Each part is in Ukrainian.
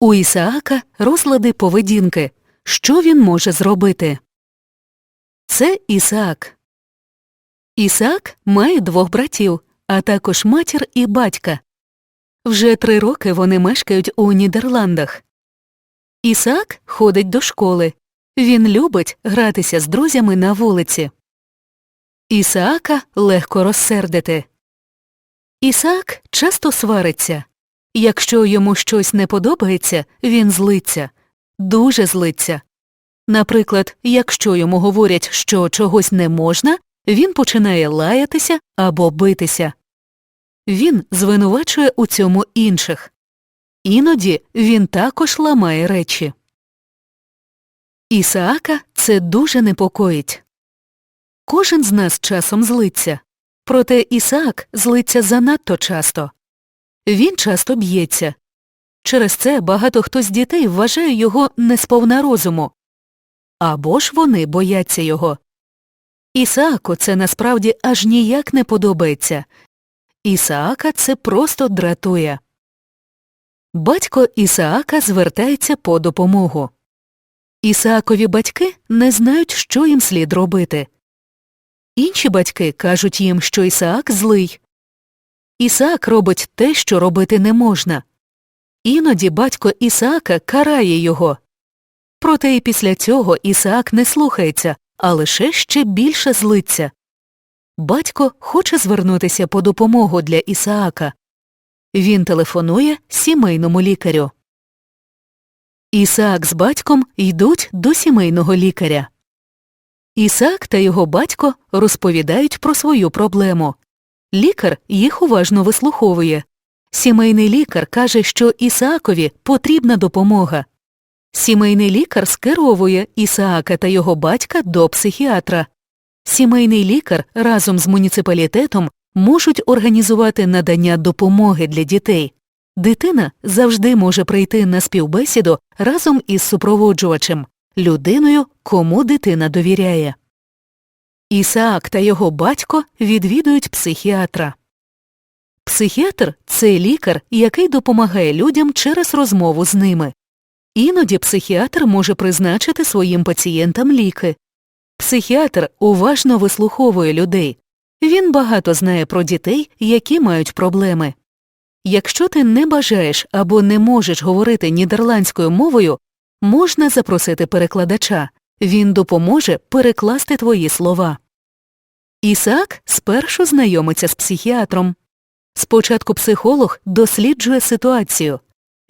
У Ісаака розлади поведінки. Що він може зробити? Це Ісаак. Ісаак має двох братів, а також матір і батька. Вже три роки вони мешкають у Нідерландах. Ісаак ходить до школи. Він любить гратися з друзями на вулиці. Ісаака легко розсердити. Ісаак часто свариться. Якщо йому щось не подобається, він злиться, дуже злиться. Наприклад, якщо йому говорять, що чогось не можна, він починає лаятися або битися. Він звинувачує у цьому інших. Іноді він також ламає речі. Ісаака це дуже непокоїть. Кожен з нас часом злиться, проте Ісаак злиться занадто часто. Він часто б'ється. Через це багато хто з дітей вважає його несповна розуму. Або ж вони бояться його. Ісааку це насправді аж ніяк не подобається. Ісаака це просто дратує. Батько Ісаака звертається по допомогу. Ісаакові батьки не знають, що їм слід робити. Інші батьки кажуть їм, що Ісаак злий. Ісаак робить те, що робити не можна. Іноді батько Ісаака карає його. Проте і після цього Ісаак не слухається, а лише ще більше злиться. Батько хоче звернутися по допомогу для Ісаака. Він телефонує сімейному лікарю. Ісаак з батьком йдуть до сімейного лікаря. Ісаак та його батько розповідають про свою проблему. Лікар їх уважно вислуховує. Сімейний лікар каже, що Ісаакові потрібна допомога. Сімейний лікар скеровує Ісаака та його батька до психіатра. Сімейний лікар разом з муніципалітетом можуть організувати надання допомоги для дітей. Дитина завжди може прийти на співбесіду разом із супроводжувачем, людиною, кому дитина довіряє. Ісаак та його батько відвідують психіатра. Психіатр це лікар, який допомагає людям через розмову з ними. Іноді психіатр може призначити своїм пацієнтам ліки. Психіатр уважно вислуховує людей. Він багато знає про дітей, які мають проблеми. Якщо ти не бажаєш або не можеш говорити нідерландською мовою, можна запросити перекладача. Він допоможе перекласти твої слова. Ісаак спершу знайомиться з психіатром. Спочатку психолог досліджує ситуацію.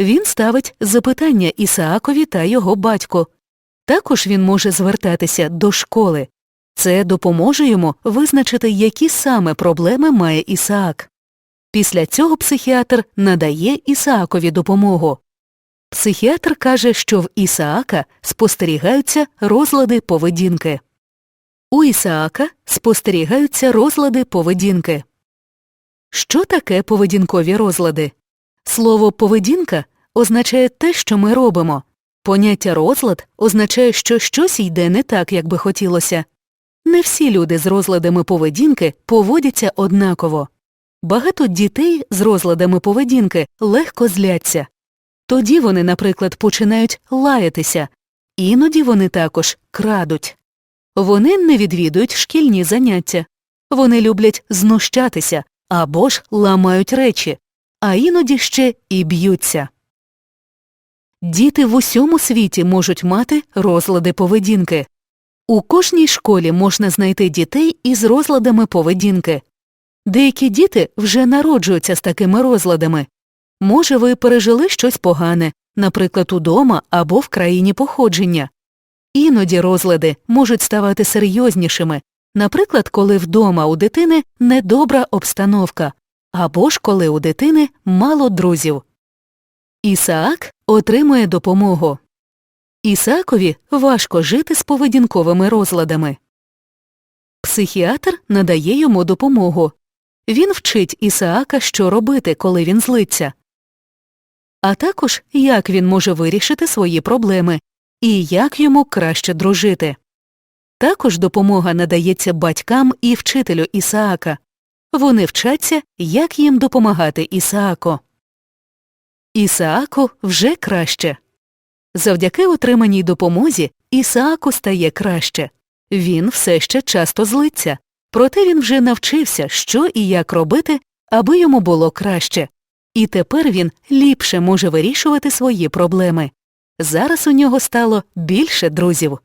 Він ставить запитання Ісаакові та його батьку. Також він може звертатися до школи. Це допоможе йому визначити, які саме проблеми має Ісаак. Після цього психіатр надає Ісаакові допомогу. Психіатр каже, що в Ісаака спостерігаються розлади поведінки. У Ісаака спостерігаються розлади поведінки. Що таке поведінкові розлади? Слово поведінка означає те, що ми робимо. Поняття розлад означає, що щось йде не так, як би хотілося. Не всі люди з розладами поведінки поводяться однаково. Багато дітей з розладами поведінки легко зляться. Тоді вони, наприклад, починають лаятися, іноді вони також крадуть. Вони не відвідують шкільні заняття. Вони люблять знущатися або ж ламають речі, а іноді ще і б'ються. Діти в усьому світі можуть мати розлади поведінки. У кожній школі можна знайти дітей із розладами поведінки. Деякі діти вже народжуються з такими розладами. Може, ви пережили щось погане, наприклад, удома або в країні походження. Іноді розлади можуть ставати серйознішими, наприклад, коли вдома у дитини недобра обстановка, або ж коли у дитини мало друзів. Ісаак отримує допомогу. Ісаакові важко жити з поведінковими розладами. Психіатр надає йому допомогу. Він вчить Ісаака, що робити, коли він злиться, а також як він може вирішити свої проблеми і як йому краще дружити. Також допомога надається батькам і вчителю Ісаака. Вони вчаться, як їм допомагати Ісаако. Ісааку вже краще. Завдяки отриманій допомозі Ісааку стає краще. Він все ще часто злиться, проте він вже навчився, що і як робити, аби йому було краще. І тепер він ліпше може вирішувати свої проблеми. Зараз у нього стало більше друзів.